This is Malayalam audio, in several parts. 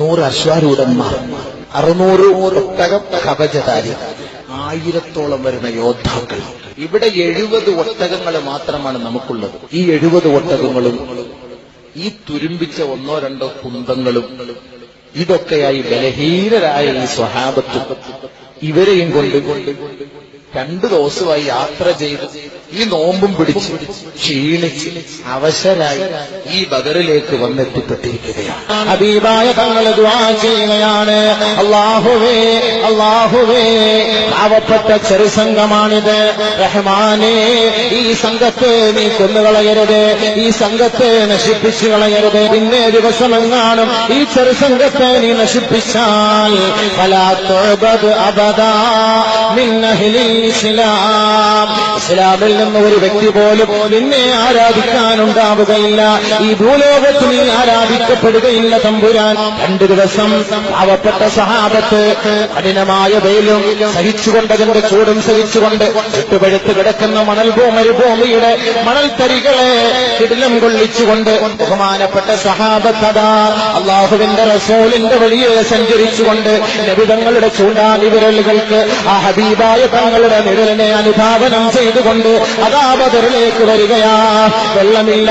നൂറ് അശ്വാരൂഢന്മാർ അറുന്നൂറ് ഒട്ടകം കവചധാരി ആയിരത്തോളം വരുന്ന യോദ്ധാക്കൾ. ഇവിടെ എഴുപത് ഒട്ടകങ്ങൾ മാത്രമാണ് നമുക്കുള്ളത്. ഈ എഴുപത് ഒട്ടകങ്ങളും ഈ തുരുമ്പിച്ച ഒന്നോ രണ്ടോ കുന്തങ്ങളും ഇതൊക്കെയായി ബലഹീനരായ ഈ സ്വഹാപത്വം ഇവരെയും കൊണ്ട് കൊണ്ട് രണ്ടു ദിവസമായി യാത്ര ചെയ്ത് ഈ നോമ്പും പിടിച്ച് ക്ഷീണിച്ച് അവശരായി ഈ ബദറിലേക്ക് വന്നെത്തിപ്പെട്ടിരിക്കുകയാണ്. ദുആ ചെയ്യുകയാണ്. പാവപ്പെട്ട ചെറു സംഘമാണിത്. റഹ്മാനേ ഈ സംഘത്തെ നീ കൊന്നുകളയരുത് ഈ സംഘത്തെ നശിപ്പിച്ചു കളയരുത്. പിന്നെ ദിവസമെങ്ങാനും ഈ ചെറു സംഘത്തെ നീ നശിപ്പിച്ചാൽ ഫലാത്തുഅബദ് അബദാ നിന്നഹിലി ഇസ്ലാം. ഇസ്ലാമിൽ നിന്ന് ഒരു വ്യക്തി പോലും നിന്നെ ആരാധിക്കാനുണ്ടാവുകയില്ല. ഈ ഭൂലോകത്ത് ആരാധിക്കപ്പെടുകയില്ല തമ്പുരാൻ. രണ്ടു ദിവസം പാവപ്പെട്ട സഹാബത്ത് കഠിനമായ വെയിലും സഹിച്ചുകൊണ്ടതിന്റെ ചൂടും സഹിച്ചുകൊണ്ട് ചുട്ടുപഴുത്ത് കിടക്കുന്ന മണൽ മരുഭൂമിയുടെ മണൽ തരികളെ കിടിലം കൊള്ളിച്ചുകൊണ്ട് ബഹുമാനപ്പെട്ട സഹാബത്തതാ അള്ളാഹുവിന്റെ റസോലിന്റെ വഴിയെ സഞ്ചരിച്ചുകൊണ്ട് ലഭിതങ്ങളുടെ ചൂണ്ടാതി വിരലുകൾക്ക് ആ ഹബീബായ തങ്ങളുടെ നിഴലിനെ അനുധാവനം ചെയ്തുകൊണ്ട് അതാ ബദറിലേക്ക് വരികയാ. വെള്ളമില്ല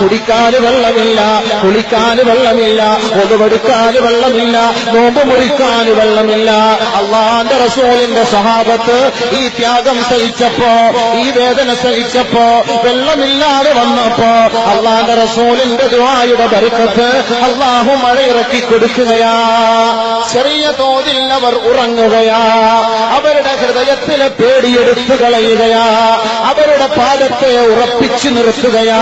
കുടിക്കാന് വെള്ളമില്ല കുളിക്കാന് വെള്ളമില്ല ഒതുവെടുക്കാന് വെള്ളമില്ല നോമ്പ് മുറിക്കാന് വെള്ളമില്ല. അള്ളാന്റെ റസൂലിന്റെ സഹാബത്ത് ഈ ത്യാഗം സഹിച്ചപ്പോ ഈ വേദന സഹിച്ചപ്പോ വെള്ളമില്ലാതെ വന്നപ്പോ അള്ളാന്റെ റസൂലിന്റെ ദുവായുടെ പരുക്കത്ത് അള്ളാഹു ഇറക്കി കൊടുക്കുകയാ. ചെറിയ തോതിൽ അവർ ഉറങ്ങുകയാ. അവരുടെ ഹൃദയത്തിലെ പേടിയെടുത്തു കളയുകയാ അവരുടെ പാദത്തെ ഉറപ്പിച്ചു നിർത്തുകയാ.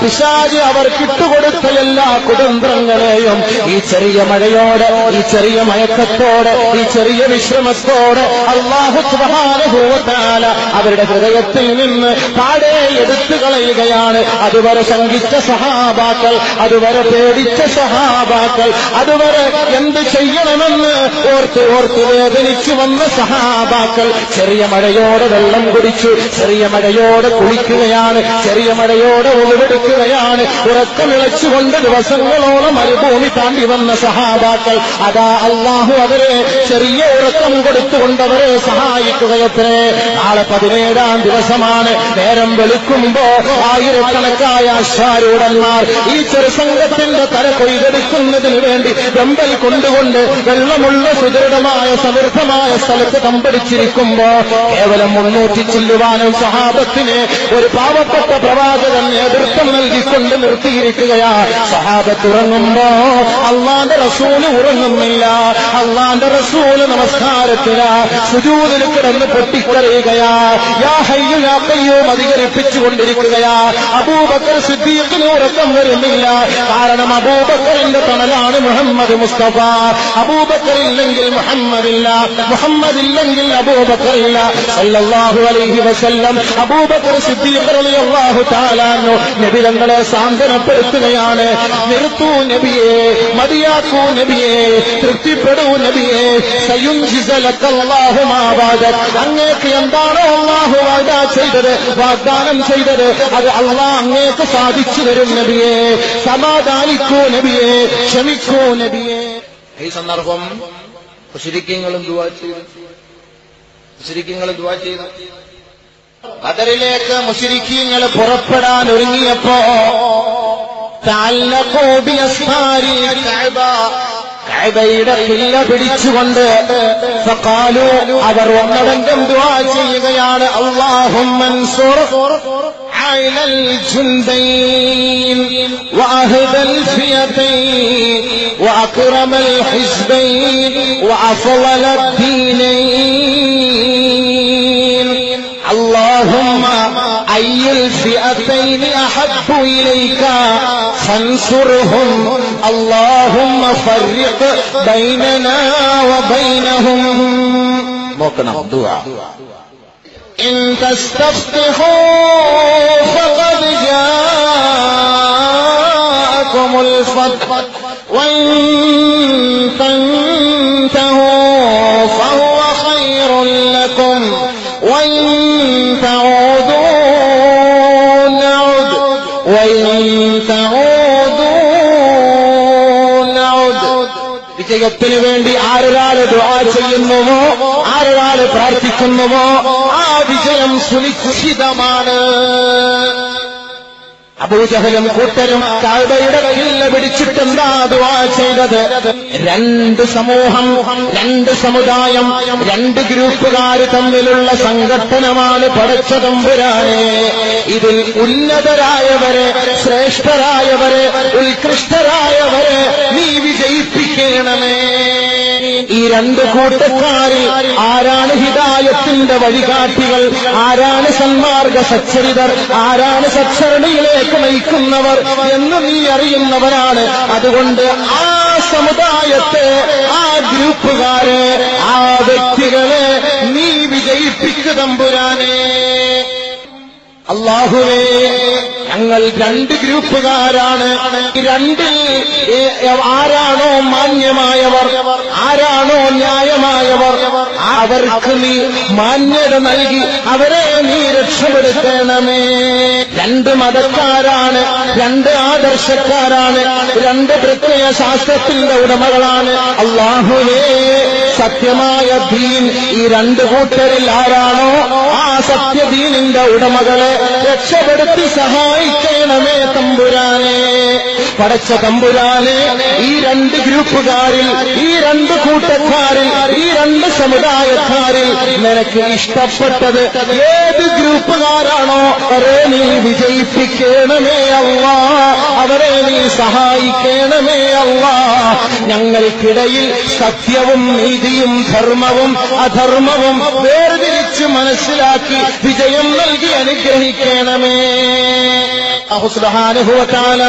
പിശാജ് അവർ കിട്ടുകൊടുത്ത എല്ലാ കുടുംബങ്ങളെയും ഈ ചെറിയ മഴയോടെ ഈ ചെറിയ മയക്കത്തോടെ ഈ ചെറിയ വിശ്രമത്തോടെ അള്ളാഹു സുഹാനുഭൂവത്താല അവരുടെ ഹൃദയത്തിൽ നിന്ന് പാടെ എടുത്തു കളയുകയാണ് അതുവരെ ശങ്കിച്ച സഹാബാക്കൾ അതുവരെ പേടിച്ച സഹാബാക്കൾ അതുവരെ എന്ത് ചെയ്യണമെന്ന് ഓർത്ത് ഓർത്ത് വേദനിച്ചു വന്ന സഹാബാക്കൾ ചെറിയ മഴയോടെ വെള്ളം കുടിച്ചു. ചെറിയ മഴയോടെ കുളിക്കുകയാണ്. ചെറിയ മഴയോടെ ഒളിവെടുക്കുകയാണ്. ഉറക്കമിളച്ചുകൊണ്ട് ദിവസങ്ങളോളം മരുഭൂമി താണ്ടി വന്ന സഹാബാക്കൾ അതാ അള്ളാഹു അവരെ ചെറിയ ഉറക്കം കൊടുത്തുകൊണ്ട് അവരെ സഹായിക്കുകയത്രേ. നാളെ പതിനേഴാം ദിവസമാണ്. നേരം വെളുക്കുമ്പോ ആയിരക്കണക്കായ അശ്വാരൂഢന്മാർ ഈ ചെറുസംഘത്തിന്റെ തല കൊയ്തെടുക്കുന്നതിന് വേണ്ടി വെമ്പൽ കൊണ്ടുകൊണ്ട് വെള്ളമുള്ള സുദൃഢമായ സമൃദ്ധമായ സ്ഥലത്ത് തമ്പടിച്ചിരിക്കുമ്പോ കേവലം മുന്നൂറ്റി ചില്ലുവാനും സഹാബത്തിന് ഒരു പാവപ്പെട്ട പ്രവാചകൻ നേതൃത്വം നൽകിക്കൊണ്ട് നിർത്തിയിരിക്കുകയാ. സഹാബത്ത് ഉറങ്ങുമ്പോ അള്ളാന്റെ റസൂൽ ഉറങ്ങുന്നില്ല. അള്ളാന്റെ റസൂൽ നമസ്കാരത്തില. സുജൂതിൽ കിടന്ന് പൊട്ടിക്കറിയുകയാ യാ ഹയ്യു അധികരിപ്പിച്ചുകൊണ്ടിരിക്കുകയാ. അബൂബക്കർ സിദ്ദീഖിന് ഉറക്കം വരുന്നില്ല. കാരണം അബൂബക്കറിന്റെ തണലാണ് മുഹമ്മദ് മുസ്തഫ. അബൂബക്കർ ഇല്ലെങ്കിൽ മുഹമ്മദില്ല. മുഹമ്മദ് ഇല്ലെങ്കിൽ അബൂബക്കർ ഇല്ല സല്ലല്ലാഹു അലൈഹി വസല്ലം അബൂബക്കർ സിദ്ദീഖ് റളിയല്ലാഹു തആല നബി തങ്ങളെ സാന്ത്വനപ്പെടുത്തുകയാണ്. നിർത്തു നബിയെ മതിയാക്കൂ നബിയെ തൃപ്തിപ്പെടൂ നബിയെ. സയുൻജിസലക്കല്ലാഹു മാ വഅദ അങ്ങേക്ക് എന്താണോ അല്ലാഹു വാദാ ചെയ്തത് വാഗ്ദാനം ചെയ്തത് അത് അള്ളാഹ് അങ്ങേക്ക് സാധിച്ചു തരും നബിയെ. സമാധാനിക്കൂ നബിയെ ക്ഷമിക്കൂ നബിയെ. ഈ സന്ദർഭം ശരിക്കും ദുവാ ചെയ്തു. ശരിക്കും ദുവാ ചെയ്തു ബദറിലേക്ക് മുശരിക്കീങ്ങൾ പുറപ്പെടാൻ ഒരുങ്ങിയപ്പോ തഅല്ലഖൂ ബിഅസ്ഫാരി കഅബ കഅബയുടെ പില്ല പിടിച്ചുകൊണ്ട് ഫഖാലു അവർ ഒന്നടങ്കം ദുആ ചെയ്യുകയാണ് അല്ലാഹുമ്മ അൻസുർ عين الجندين وأهدى الفئتين وأكرم الحزبين وأفضل الدينين أي الفئتين أحب إليك فانصرهم. اللهم فرق بيننا وبينهم. موقنا دعاء إن تستفتحوا فقد جاءكم الفتح. وإن تنتهوا فهو خير لكم. وإن വിജയത്തിന് വേണ്ടി ആരൊരാൾ ദുആ ചെയ്യുന്നുവോ? ആരൊരാൾ പ്രാർത്ഥിക്കുന്നുവോ? ആ വിജയം സുനിശ്ചിതമാണ്. അബൂജഹലും കൂട്ടരും കാഴ്ബയുടെ കില്ല പിടിച്ചിട്ട് എന്താ ദുആ ചെയ്തത്? രണ്ട് സമൂഹം രണ്ട് സമുദായം രണ്ട് ഗ്രൂപ്പുകാർ തമ്മിലുള്ള സംഘട്ടനമാണ് പഠിച്ചതും തമ്പുരാനെ ഇതിൽ ഉന്നതരായവരെ ശ്രേഷ്ഠരായവരെ ഉത്കൃഷ്ടരായവരെ നീ വിജയിപ്പിക്കണമേ. ഈ രണ്ട് കൂട്ടക്കാരിൽ ആരാണ് ഹിതായത്തിന്റെ വഴികാട്ടികൾ? ആരാണ് സന്മാർഗ സച്ചരിതർ? ആരാണ് സച്ചരണിയിലേക്ക് നയിക്കുന്നവർ എന്ന് നീ അറിയുന്നവരാണ്. അതുകൊണ്ട് ആ സമുദായത്തെ ആ ഗ്രൂപ്പുകാരെ ആ വ്യക്തികളെ നീ വിജയിപ്പിക്കു തമ്പുരാനെ. അള്ളാഹുവേ ഞങ്ങൾ രണ്ട് ഗ്രൂപ്പുകാരാണ്. രണ്ട് ആരാണോ മാന്യമായവർ ആരാണോ ന്യായമായവർ അവർക്ക് നീ മാന്യത നൽകി അവരെ നീ രക്ഷപ്പെടുത്തണമേ. രണ്ട് മതക്കാരാണ് രണ്ട് ആദർശക്കാരാണ് രണ്ട് പ്രത്യയ ശാസ്ത്രത്തിന്റെ ഉടമകളാണ്. അള്ളാഹുവേ സത്യമായ ദീൻ ഈ രണ്ട് കൂട്ടരിൽ ആരാണോ ആ സത്യദീനിന്റെ ഉടമകളെ രക്ഷപ്പെടുത്തി സഹായിക്കണമേ തമ്പുരാനെ. പടച്ച തമ്പുരാനെ ഈ രണ്ട് ഗ്രൂപ്പുകാരിൽ ഈ രണ്ട് കൂട്ടക്കാരിൽ ഈ രണ്ട് സമുദായക്കാരിൽ നിനക്ക് ഇഷ്ടപ്പെട്ടത് ഏത് ഗ്രൂപ്പുകാരാണോ അവരെ നീ വിജയിപ്പിക്കണമേ അല്ല. അവരെ നീ സഹായിക്കണമേ അല്ല. ഞങ്ങൾക്കിടയിൽ സത്യവും നീതിയും ധർമ്മവും അധർമ്മവും വേർതിരിച്ച് മനസ്സിലാക്കി വിജയം നൽകി അനുഗ്രഹിക്കണമേ അല്ലാഹു സുബ്ഹാനഹു വ തആല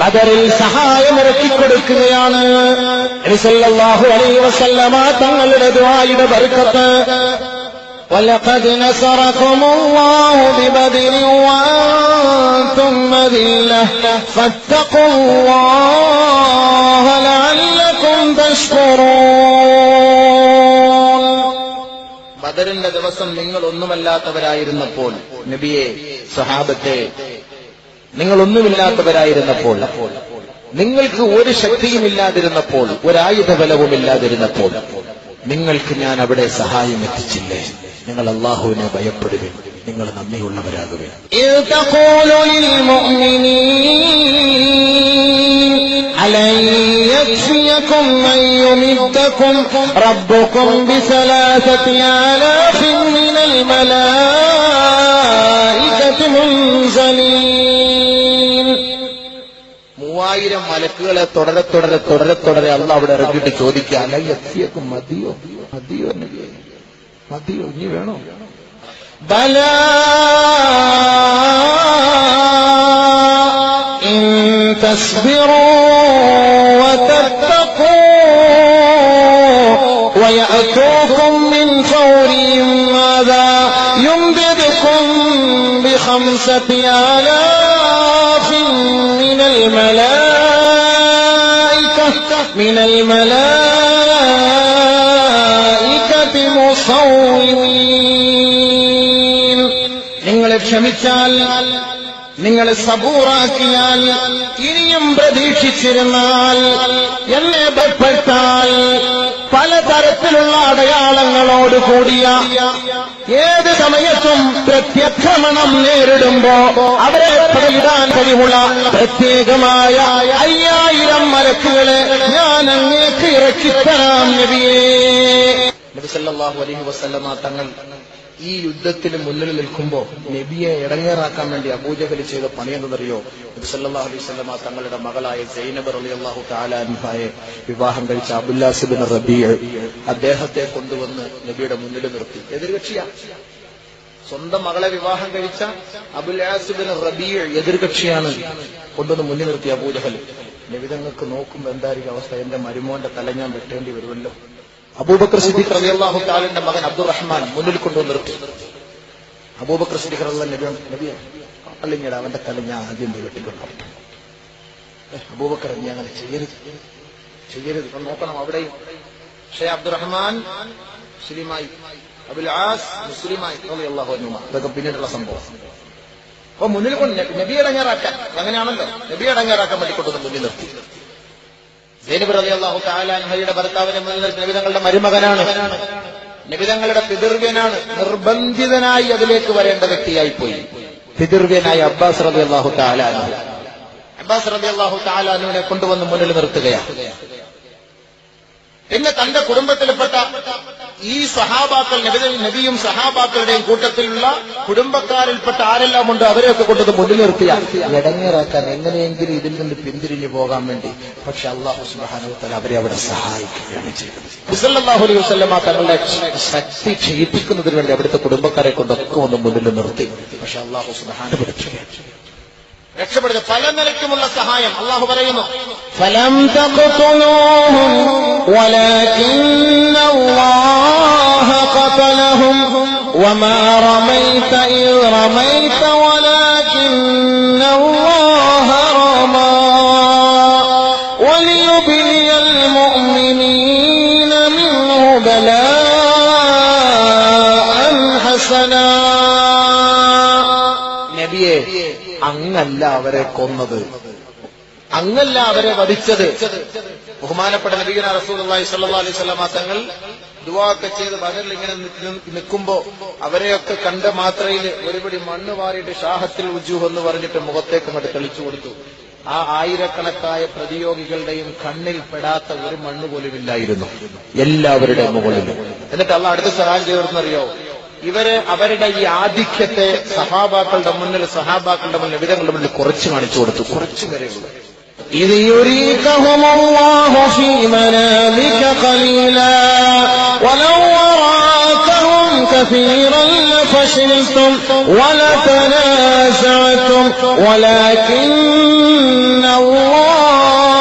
ബദറിൽ സഹായം ഇറക്കിക്കൊടുക്കുകയാണ് നബി സല്ലല്ലാഹു അലൈഹി വസല്ലമ തങ്ങളുടെ ദുആയുടെ ബർക്കത്ത് ولقد نصركم الله ببدر وأنتم مذلة فاتقوا الله لعلكم تشكرون ബദറിന്റെ ദിവസം നിങ്ങൾ ഒന്നുമല്ലാത്തവരായിരുന്നപ്പോൾ നബിയെ സഹാബത്തെ നിങ്ങൾ ഒന്നുമില്ലാത്തവരായിരുന്നപ്പോൾ നിങ്ങൾക്ക് ഒരു ശക്തിയുമില്ലാതിരുന്നപ്പോൾ ഒരായുധ ബലവുമില്ലാതിരുന്നപ്പോൾ നിങ്ങൾക്ക് ഞാൻ അവിടെ സഹായം എത്തിച്ചില്ലേ നിങ്ങൾ അള്ളാഹുവിനെ ഭയപ്പെടുവിൻ നിങ്ങൾ നന്ദിയുള്ളവരാകുവിൻ إذ تقول للمؤمنين ألن يكفيكم أن يمدكم ربكم بثلاثة آلاف من الملائكة منزلين മൂവായിരം മലക്കുകളെ തുടരെ തുടരെ തുടരെ തുടരെ അല്ല അവിടെ ഇറങ്ങിയിട്ട് ചോദിക്കുക അല്ല എത്തിയൊക്കെ മതിയോ മതിയോ നബിയേ? മതിയോ ഇനി വേണോ بلى إن تصبروا وتتقوا ويأتوكم من فورهم ماذا يمددكم بخمسة آلاف من الملائكة من الملائكة ക്ഷമിച്ചാൽ നിങ്ങളെ സബൂറാക്കിയാൽ ഇനിയും പ്രതീക്ഷിച്ചിരുന്നാൽ എന്നെ ഭയപ്പെട്ടാൽ പലതരത്തിലുള്ള അടയാളങ്ങളോട് കൂടിയ ഏത് സമയത്തും പ്രത്യക്രമണം നേരിടുമ്പോ അവരെ പടയിടാൻ കഴിവുള്ള പ്രത്യേകമായ അയ്യായിരം മലക്കുകളെ ഞാൻ അങ്ങേക്ക് ഇറക്കിത്തരാം നബിയേ. നബി സല്ലല്ലാഹു അലൈഹി വസല്ലമ തങ്ങൾ ഈ യുദ്ധത്തിന് മുന്നിൽ നിൽക്കുമ്പോൾ നബിയെ ഇടങ്ങേറാക്കാൻ വേണ്ടി അബൂജഹൽ ചെയ്ത പണി എന്തെന്നറിയോ? അലൈഹി വസല്ലമ തങ്ങളുടെ മകളായ സൈനബർ അലി അള്ളാഹു താലാൻഹായെ വിവാഹം കഴിച്ച അബുല്ലാസിബിൻ റബീഅ അദ്ദേഹത്തെ കൊണ്ടുവന്ന് നബിയുടെ മുന്നിൽ നിർത്തി. എതിർകക്ഷിയാ. സ്വന്തം മകളെ വിവാഹം കഴിച്ച അബുല്ലാസിബിൻ റബീഅ എതിർകക്ഷിയാണ് കൊണ്ടുവന്ന് മുന്നിൽ നിർത്തി അബൂജഹൽ നബിതങ്ങൾക്ക് നോക്കുമ്പോ എന്തായിരിക്കും അവസ്ഥ? എന്റെ മരുമോന്റെ തല ഞാൻ വെട്ടേണ്ടി വരുമല്ലോ. അബൂബക്കർ സിദ്ദീഖ് റളിയല്ലാഹു താലിന്റെ മകൻ അബ്ദുറഹ്മാൻ മുന്നിൽ കൊണ്ടുവന്ന് നിർത്തി. അബൂബക്കർ സിദ്ദീഖ് അല്ലെങ്കിൽ അവന്റെ തല ഞാൻ ആദ്യം പോയി വെട്ടിക്കൊണ്ടു? അബൂബക്കർ നീ അങ്ങനെ ചെയ്യരുത്. ചെയ്യരുത്. നോക്കണം അവിടെയും. ഷേ അബ്ദുറഹ്മാൻ മുസ്ലിമായി അബുൽ ആസ് മുസ്ലിമായി റളിയല്ലാഹു ഇതൊക്കെ പിന്നീടുള്ള സംഭവം. അപ്പൊ മുന്നിൽ കൊണ്ട് നബി- ഇടങ്ങേറാക്കാൻ. അങ്ങനെയാണല്ലോ. നബി വേണ്ടി കൊണ്ടുവന്ന് മുന്നിൽ നിർത്തി. സൈനബ് റലി അള്ളാഹു താലാൻഹയുടെ ഭർത്താവിനെ മുന്നിൽ നബിതങ്ങളുടെ മരുമകനാണ്. നബിതങ്ങളുടെ പിതൃവ്യനാണ്. നിർബന്ധിതനായി അതിലേക്ക് വരേണ്ട വ്യക്തിയായി പോയി പിതൃവ്യനായ അബ്ബാസ് റബി അള്ളാഹു താലാനു അബ്ബാസ് റബി അള്ളാഹു താലാനുവിനെ കൊണ്ടുവന്ന് മുന്നിൽ നിർത്തുകയാണ്. പിന്നെ തന്റെ കുടുംബത്തിൽപ്പെട്ട ഈ സഹാബാക്കൾ നബിയും സഹാബാക്കളുടെയും കൂട്ടത്തിലുള്ള കുടുംബക്കാരിൽപ്പെട്ട ആരെല്ലാം ഉണ്ട് അവരെയൊക്കെ കൊണ്ടത് മുന്നിൽ നിർത്തിയ? ഇടങ്ങേറാക്കാൻ എങ്ങനെയെങ്കിലും ഇതിൽ നിന്ന് പിന്തിരിഞ്ഞു പോകാൻ വേണ്ടി. പക്ഷെ അള്ളാഹു സുബാനോത്തൽ അവരെ അവിടെ സഹായിക്കുകയാണ് ചെയ്തത്. അലൈഹി തങ്ങളുടെ ശക്തി ക്ഷയിപ്പിക്കുന്നതിന് വേണ്ടി അവിടുത്തെ കുടുംബക്കാരെ കൊണ്ടൊക്കെ ഒന്ന് മുന്നിൽ നിർത്തി. പക്ഷെ അള്ളാഹു സുബാന രക്ഷപ്പെടുക. പല നിലയ്ക്കുമുള്ള സഹായം. അള്ളാഹു പറയുന്നു ഫലം തഖ്തുലൂഹും قتلهم وما رميت إذ رميت ولكن الله رمى وليبلي المؤمنين منه بلاء حسنا നബിയെ അങ്ങല്ല അവരെ കൊന്നത് അങ്ങല്ല അവരെ വധിച്ചത് ബഹുമാനപ്പെട്ട നബീന റസൂലി സല്ലാ അലൈഹി സ്വലാമ തങ്ങൾ ദുവാക്കെ ചെയ്ത് ബദറിൽ ഇങ്ങനെ നി- നിൽക്കുമ്പോ അവരെയൊക്കെ കണ്ട മാത്രയിൽ ഒരുപടി മണ്ണ് വാരിയിട്ട് ഷാഹത്തിൽ ഉജു എന്ന് പറഞ്ഞിട്ട് മുഖത്തേക്ക് അങ്ങോട്ട് തെളിച്ചു കൊടുത്തു. ആ ആയിരക്കണക്കായ പ്രതിയോഗികളുടെയും കണ്ണിൽ പെടാത്ത ഒരു മണ്ണ് പോലും ഇല്ലായിരുന്നു. എല്ലാവരുടെ മുകളിലും. എന്നിട്ട് അള്ള അടുത്ത സഹായം ചെയ്തെന്നറിയോ ഇവർ അവരുടെ ഈ ആധിക്യത്തെ സഹാബാക്കളുടെ മുന്നിൽ സഹാബാക്കളുടെ മുന്നിൽ വിധങ്ങളുടെ മുന്നിൽ കുറച്ച് കാണിച്ചു കൊടുത്തു. കുറച്ചു വരെയുള്ളൂ. إذ يريكهم الله في منامك قليلا. ولو وراكهم كثيرا لفشلتم ولتنازعتم. ولكن الله